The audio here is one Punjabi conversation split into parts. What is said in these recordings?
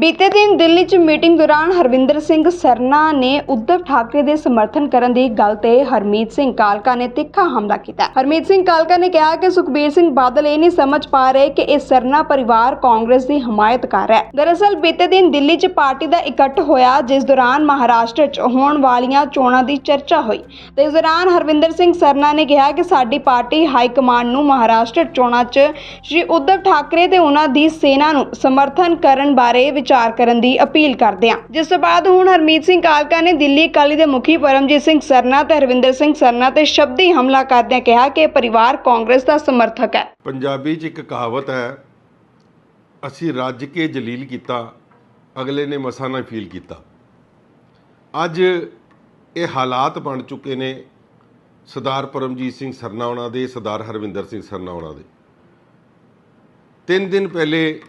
ਬੀਤੇ ਦਿਨ ਦਿੱਲੀ 'ਚ ਮੀਟਿੰਗ ਦੌਰਾਨ ਹਰਵਿੰਦਰ ਸਿੰਘ ਸਰਨਾ ਨੇ ਉद्धਵ ਠਾਕਰੇ ਦੇ ਸਮਰਥਨ ਕਰਨ ਦੀ ਗੱਲ ਤੇ ਹਰਮੀਤ ਸਿੰਘ ਕਾਲਕਾ ਨੇ ਤਿੱਖਾ ਹਮਲਾ ਕੀਤਾ। ਹਰਮੀਤ ਸਿੰਘ ਕਾਲਕਾ ਨੇ ਕਿਹਾ ਕਿ ਸੁਖਬੀਰ ਸਿੰਘ ਬਾਦਲ ਇਹ ਨਹੀਂ ਸਮਝ ਪਾ ਰਹੇ ਕਿ ਇਹ ਸਰਨਾ ਪਰਿਵਾਰ ਕਾਂਗਰਸ ਦੀ ਹਮਾਇਤ ਕਰ ਰਿਹਾ ਹੈ। ਦਰਅਸਲ ਬੀਤੇ ਦਿਨ ਦਿੱਲੀ 'ਚ ਪਾਰਟੀ ਦਾ ਇਕੱਠ ਹੋਇਆ, ਜਿਸ ਦੌਰਾਨ ਮਹਾਰਾਸ਼ਟਰ 'ਚ ਹੋਣ ਵਾਲੀਆਂ ਚੋਣਾਂ ਦੀ ਚਰਚਾ ਹੋਈ ਤੇ ਇਸ ਦੌਰਾਨ ਹਰਵਿੰਦਰ ਸਿੰਘ ਸਰਨਾ ਨੇ ਕਿਹਾ ਕਿ ਸਾਡੀ ਪਾਰਟੀ ਹਾਈ ਕਮਾਂਡ ਨੂੰ ਮਹਾਰਾਸ਼ਟਰ ਚੋਣਾਂ 'ਚ ਸ਼੍ਰੀ ਉद्धਵ ਠਾਕਰੇ ਤੇ ਉਹਨਾਂ ਦੀ ਸੈਨਾ ਨੂੰ ਸਮਰਥਨ ਕਰਨ ਬਾਰੇ ਵਿਚ ਵਿਚਾਰ ਕਰਨ ਦੀ ਅਪੀਲ ਕਰਦੇ ਹਾਂ। ਜਿਸ ਤੋਂ ਬਾਅਦ ਹੁਣ ਹਰਮੀਤ ਸਿੰਘ ਕਾਲਕਾ ਨੇ ਦਿੱਲੀ ਅਕਾਲੀ ਦੇ ਮੁਖੀ ਪਰਮਜੀਤ ਸਿੰਘ ਸਰਨਾ ਤੇ ਹਰਵਿੰਦਰ ਸਿੰਘ ਸਰਨਾ ਤੇ ਸ਼ਬਦੀ ਹਮਲਾ ਕਰਦਿਆਂ ਕਿਹਾ ਕਿ ਪਰਿਵਾਰ ਕਾਂਗਰਸ ਦਾ ਸਮਰਥਕ ਹੈ। ਪੰਜਾਬੀ 'ਚ ਇੱਕ ਕਹਾਵਤ ਹੈ, ਅਸੀਂ ਰੱਜ ਕੇ ਜਲੀਲ ਕੀਤਾ, ਅਗਲੇ ਨੇ ਮਸਾ ਨਾ ਫੀਲ ਕੀਤਾ। ਅੱਜ ਇਹ ਹਾਲਾਤ ਬਣ ਚੁੱਕੇ ਨੇ ਸਰਦਾਰ ਪਰਮਜੀਤ ਸਿੰਘ ਸਰਨਾ ਉਹਨਾਂ ਦੇ, ਸਰਦਾਰ ਹਰਵਿੰਦਰ ਸਿੰਘ ਸਰਨਾ ਉਹਨਾਂ ਦੇ। ਤਿੰਨ ਦਿਨ ਪਹਿਲੇ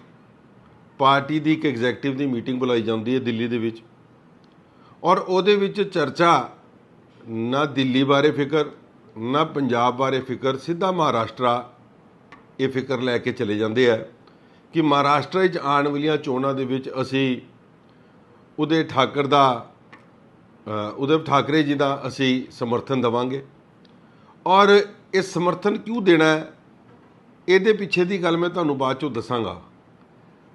ਪਾਰਟੀ ਦੀ ਇੱਕ ਐਗਜ਼ੈਕਟਿਵ ਦੀ ਮੀਟਿੰਗ ਬੁਲਾਈ ਜਾਂਦੀ ਹੈ ਦਿੱਲੀ ਦੇ ਵਿੱਚ। ਔਰ ਉਹਦੇ ਵਿੱਚ ਚਰਚਾ ਨਾ ਦਿੱਲੀ ਬਾਰੇ ਫਿਕਰ ਨਾ ਪੰਜਾਬ ਬਾਰੇ ਫਿਕਰ ਸਿੱਧਾ ਮਹਾਰਾਸ਼ਟਰਾ ਇਹ ਫਿਕਰ ਲੈ ਕੇ ਚਲੇ ਜਾਂਦੇ ਆ ਕਿ ਮਹਾਰਾਸ਼ਟਰ ਵਿੱਚ ਆਉਣ ਵਾਲੀਆਂ ਚੋਣਾਂ ਦੇ ਵਿੱਚ ਅਸੀਂ ਉਦੇ ਠਾਕਰ ਦਾ ਅ, ਉਦਵ ਠਾਕਰੇ ਜੀ ਦਾ ਅਸੀਂ ਸਮਰਥਨ ਦਵਾਂਗੇ। ਔਰ ਇਹ ਸਮਰਥਨ ਕਿਉਂ ਦੇਣਾ ਹੈ? ਇਹਦੇ ਪਿੱਛੇ ਦੀ ਗੱਲ ਮੈਂ ਤੁਹਾਨੂੰ ਬਾਅਦ ਚੋਂ ਦੱਸਾਂਗਾ।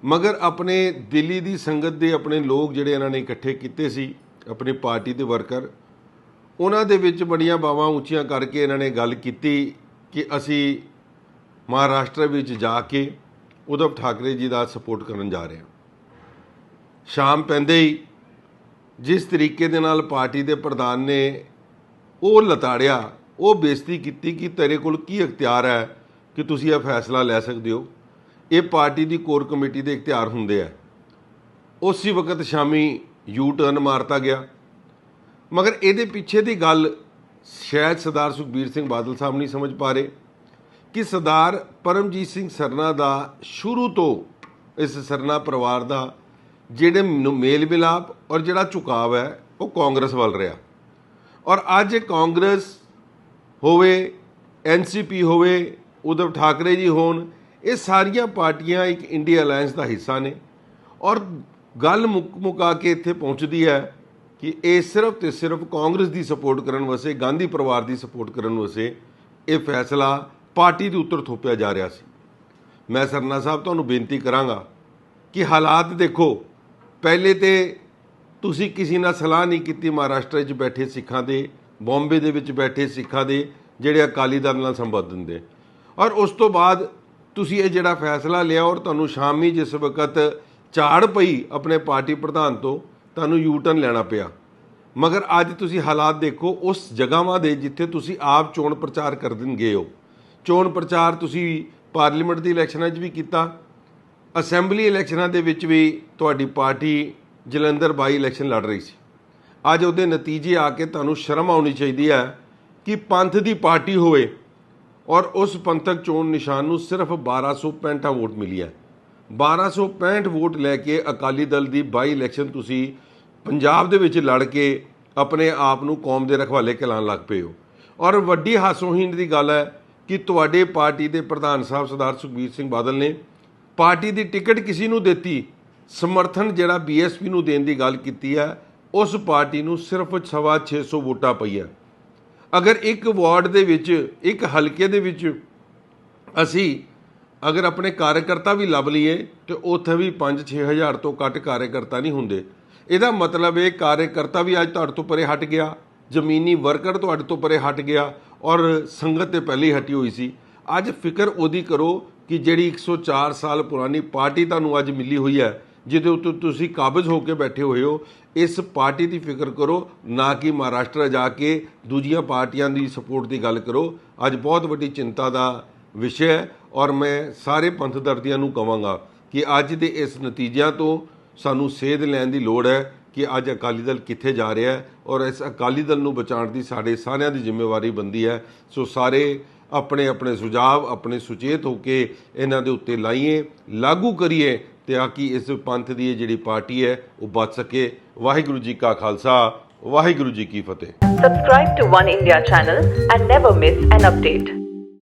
ਮਗਰ ਆਪਣੇ ਦਿੱਲੀ ਦੀ ਸੰਗਤ ਦੇ ਆਪਣੇ ਲੋਕ ਜਿਹੜੇ ਇਹਨਾਂ ਨੇ ਇਕੱਠੇ ਕੀਤੇ ਸੀ, ਆਪਣੀ ਪਾਰਟੀ ਦੇ ਵਰਕਰ, ਉਹਨਾਂ ਦੇ ਵਿੱਚ ਬੜੀਆਂ ਬਾਵਾਂ ਉੱਚੀਆਂ ਕਰਕੇ ਇਹਨਾਂ ਨੇ ਗੱਲ ਕੀਤੀ ਕਿ ਅਸੀਂ ਮਹਾਰਾਸ਼ਟਰ ਵਿੱਚ ਜਾ ਕੇ ਉਧਵ ਠਾਕਰੇ ਜੀ ਦਾ ਸਪੋਰਟ ਕਰਨ ਜਾ ਰਹੇ ਹਾਂ। ਸ਼ਾਮ ਪੈਂਦੇ ਹੀ ਜਿਸ ਤਰੀਕੇ ਦੇ ਨਾਲ ਪਾਰਟੀ ਦੇ ਪ੍ਰਧਾਨ ਨੇ ਉਹ ਲਤਾੜਿਆ, ਉਹ ਬੇਇੱਜ਼ਤੀ ਕੀਤੀ ਕਿ ਤੇਰੇ ਕੋਲ ਕੀ ਇਖਤਿਆਰ ਹੈ ਕਿ ਤੁਸੀਂ ਇਹ ਫੈਸਲਾ ਲੈ ਸਕਦੇ ਹੋ। ਇਹ ਪਾਰਟੀ ਦੀ ਕੋਰ ਕਮੇਟੀ ਦੇ ਇਖਤਿਆਰ ਹੁੰਦੇ ਆ। ਉਸੇ ਵਕਤ ਸ਼ਾਮੀ ਯੂ ਟਰਨ ਮਾਰਤਾ ਗਿਆ। ਮਗਰ ਇਹਦੇ ਪਿੱਛੇ ਦੀ ਗੱਲ ਸ਼ਾਇਦ ਸਰਦਾਰ ਸੁਖਬੀਰ ਸਿੰਘ ਬਾਦਲ ਸਾਹਿਬ ਨਹੀਂ ਸਮਝ ਪਾ ਰਹੇ ਕਿ ਸਰਦਾਰ ਪਰਮਜੀਤ ਸਿੰਘ ਸਰਨਾ ਦਾ ਸ਼ੁਰੂ ਤੋਂ ਇਸ ਸਰਨਾ ਪਰਿਵਾਰ ਦਾ ਜਿਹੜੇ ਨੂੰ ਮੇਲ ਮਿਲਾਪ ਔਰ ਜਿਹੜਾ ਝੁਕਾਵ ਹੈ, ਉਹ ਕਾਂਗਰਸ ਵੱਲ ਰਿਹਾ। ਔਰ ਅੱਜ ਕਾਂਗਰਸ ਹੋਵੇ ਐਨਸੀਪੀ ਹੋਵੇ, ਉਧਵ ਠਾਕਰੇ ਜੀ ਹੋਣ ਇਹ ਸਾਰੀਆਂ ਪਾਰਟੀਆਂ ਇੱਕ ਇੰਡੀਆ ਅਲਾਈਅੰਸ ਦਾ ਹਿੱਸਾ ਨੇ। ਔਰ ਗੱਲ ਮੁੱਕ ਮੁਕਾ ਕੇ ਇੱਥੇ ਪਹੁੰਚਦੀ ਹੈ ਕਿ ਇਹ ਸਿਰਫ ਤੇ ਸਿਰਫ ਕਾਂਗਰਸ ਦੀ ਸਪੋਰਟ ਕਰਨ ਵਾਸਤੇ, ਗਾਂਧੀ ਪਰਿਵਾਰ ਦੀ ਸਪੋਰਟ ਕਰਨ ਵਾਸਤੇ ਇਹ ਫੈਸਲਾ ਪਾਰਟੀ ਦੇ ਉੱਤਰ ਥੋਪਿਆ ਜਾ ਰਿਹਾ ਸੀ। ਮੈਂ ਸਰਨਾ ਸਾਹਿਬ ਤੁਹਾਨੂੰ ਬੇਨਤੀ ਕਰਾਂਗਾ ਕਿ ਹਾਲਾਤ ਦੇਖੋ, ਪਹਿਲੇ ਤੇ ਤੁਸੀਂ ਕਿਸੇ ਨਾਲ ਸਲਾਹ ਨਹੀਂ ਕੀਤੀ ਮਹਾਰਾਸ਼ਟਰ 'ਚ ਬੈਠੇ ਸਿੱਖਾਂ ਦੇ, ਬੰਬੇ ਦੇ ਵਿੱਚ ਬੈਠੇ ਸਿੱਖਾਂ ਦੇ, ਜਿਹੜੇ ਅਕਾਲੀ ਦਲ ਨਾਲ ਸੰਬੰਧਨ ਦੇ ਔਰ ਉਸ ਤੋਂ ਬਾਅਦ ਤੁਸੀਂ ਇਹ ਜਿਹੜਾ ਫੈਸਲਾ ਲਿਆ ਔਰ ਤੁਹਾਨੂੰ ਸ਼ਾਮੀ ਜਿਸ ਵਕਤ ਝਾੜ ਪਈ ਆਪਣੇ ਪਾਰਟੀ ਪ੍ਰਧਾਨ ਤੋਂ, ਤੁਹਾਨੂੰ ਯੂ ਟਰਨ ਲੈਣਾ ਪਿਆ। ਮਗਰ ਅੱਜ ਤੁਸੀਂ ਹਾਲਾਤ ਦੇਖੋ, ਉਸ ਜਗ੍ਹਾਵਾਂ ਦੇ ਜਿੱਥੇ ਤੁਸੀਂ ਆਪ ਚੋਣ ਪ੍ਰਚਾਰ ਕਰਨ ਗਏ ਹੋ। ਚੋਣ ਪ੍ਰਚਾਰ ਤੁਸੀਂ ਪਾਰਲੀਮੈਂਟ ਦੀ ਇਲੈਕਸ਼ਨਾਂ 'ਚ ਵੀ ਕੀਤਾ। ਅਸੈਂਬਲੀ ਇਲੈਕਸ਼ਨਾਂ ਦੇ ਵਿੱਚ ਵੀ ਤੁਹਾਡੀ ਪਾਰਟੀ ਜਲੰਧਰ ਬਾਈ ਇਲੈਕਸ਼ਨ ਲੜ ਰਹੀ ਸੀ। ਅੱਜ ਉਹਦੇ ਨਤੀਜੇ ਆ ਕੇ ਤੁਹਾਨੂੰ ਸ਼ਰਮ ਆਉਣੀ ਚਾਹੀਦੀ ਹੈ ਕਿ ਪੰਥ ਦੀ ਪਾਰਟੀ ਹੋਵੇ ਔਰ ਉਸ ਪੰਥਕ ਚੋਣ ਨਿਸ਼ਾਨ ਨੂੰ ਸਿਰਫ 1265 ਵੋਟ ਮਿਲੀ ਹੈ। 1265 ਵੋਟ ਲੈ ਕੇ ਅਕਾਲੀ ਦਲ ਦੀ ਬਾਈ ਇਲੈਕਸ਼ਨ ਤੁਸੀਂ ਪੰਜਾਬ ਦੇ ਵਿੱਚ ਲੜ ਕੇ ਆਪਣੇ ਆਪ ਨੂੰ ਕੌਮ ਦੇ ਰਖਵਾਲੇ ਕਹਿਲਾਉਣ ਲੱਗ ਪਏ ਹੋ। ਔਰ ਵੱਡੀ ਹਾਸੋਹੀਣ ਦੀ ਗੱਲ ਹੈ ਕਿ ਤੁਹਾਡੇ ਪਾਰਟੀ ਦੇ ਪ੍ਰਧਾਨ ਸਾਹਿਬ ਸਰਦਾਰ ਸੁਖਬੀਰ ਸਿੰਘ ਬਾਦਲ ਨੇ ਪਾਰਟੀ ਦੀ ਟਿਕਟ ਕਿਸੇ ਨੂੰ ਦਿੱਤੀ, ਸਮਰਥਨ ਜਿਹੜਾ ਬੀਐਸਪੀ ਨੂੰ ਦੇਣ ਦੀ ਗੱਲ ਕੀਤੀ ਹੈ, ਉਸ ਪਾਰਟੀ ਨੂੰ ਸਿਰਫ ਸਵਾ 600 ਵੋਟਾਂ ਪਈ ਹੈ ਅਗਰ ਇੱਕ ਵਾਰਡ ਦੇ ਵਿੱਚ, ਇੱਕ ਹਲਕੇ ਦੇ ਵਿੱਚ ਅਸੀਂ ਅਗਰ ਆਪਣੇ ਕਾਰਜਕਰਤਾ ਵੀ ਲੱਭ ਲਈਏ, ਤੇ ਉੱਥੇ ਵੀ 5-6000 ਤੋਂ ਘੱਟ ਕਾਰਜਕਰਤਾ ਨਹੀਂ ਹੁੰਦੇ। ਇਹਦਾ ਮਤਲਬ ਇਹ ਕਾਰਜਕਰਤਾ ਵੀ ਅੱਜ ਤੁਹਾਡੇ ਤੋਂ ਪਰੇ ਹਟ ਗਿਆ, ਜ਼ਮੀਨੀ ਵਰਕਰ ਤੁਹਾਡੇ ਤੋਂ ਪਰੇ ਹਟ ਗਿਆ, ਔਰ ਸੰਗਤ ਤੇ ਪਹਿਲੇ ਹੀ ਹਟੀ ਹੋਈ ਸੀ। ਅੱਜ ਫਿਕਰ ਉਹਦੀ ਕਰੋ ਕਿ ਜਿਹੜੀ 104 ਸਾਲ ਪੁਰਾਣੀ ਪਾਰਟੀ ਤੁਹਾਨੂੰ ਅੱਜ ਮਿਲੀ ਹੋਈ ਹੈ ਜਿਹਦੇ ਉੱਤੇ ਤੁਸੀਂ ਕਾਬਜ਼ ਹੋ ਕੇ ਬੈਠੇ ਹੋਏ ਹੋ, ਇਸ ਪਾਰਟੀ ਦੀ ਫਿਕਰ ਕਰੋ, ਨਾ ਕਿ ਮਹਾਰਾਸ਼ਟਰ ਜਾ ਕੇ ਦੂਜੀਆਂ ਪਾਰਟੀਆਂ ਦੀ ਸਪੋਰਟ ਦੀ ਗੱਲ ਕਰੋ। ਅੱਜ ਬਹੁਤ ਵੱਡੀ ਚਿੰਤਾ ਦਾ ਵਿਸ਼ਾ ਹੈ ਔਰ ਮੈਂ ਸਾਰੇ ਪੰਥ ਦਰਦੀਆਂ ਨੂੰ ਕਵਾਂਗਾ ਕਿ ਅੱਜ ਦੇ ਇਸ ਨਤੀਜਿਆਂ ਤੋਂ ਸਾਨੂੰ ਸੇਧ ਲੈਣ ਦੀ ਲੋੜ ਹੈ ਕਿ ਅੱਜ ਅਕਾਲੀ ਦਲ ਕਿੱਥੇ ਜਾ ਰਿਹਾ ਹੈ ਔਰ ਇਸ ਅਕਾਲੀ ਦਲ ਨੂੰ ਬਚਾਉਣ ਦੀ ਸਾਡੇ ਸਾਰਿਆਂ ਦੀ ਜ਼ਿੰਮੇਵਾਰੀ ਬੰਦੀ ਹੈ। ਸੋ ਸਾਰੇ ਆਪਣੇ ਆਪਣੇ ਸੁਝਾਅ, ਆਪਣੇ ਸੁਚੇਤ ਹੋ ਕੇ ਇਹਨਾਂ ਦੇ ਉੱਤੇ ਲਾਈਏ, ਲਾਗੂ ਕਰੀਏ ਤੇ ਆ ਕਿ ਇਸ ਪੰਥ ਦੀ ਜਿਹੜੀ ਪਾਰਟੀ ਹੈ ਉਹ ਬਚ ਸਕੇ ਵਾਹਿਗੁਰੂ ਜੀ ਕਾ ਖਾਲਸਾ ਵਾਹਿਗੁਰੂ ਜੀ ਕੀ ਫਤਿਹ subscribe to One India channel and never miss an update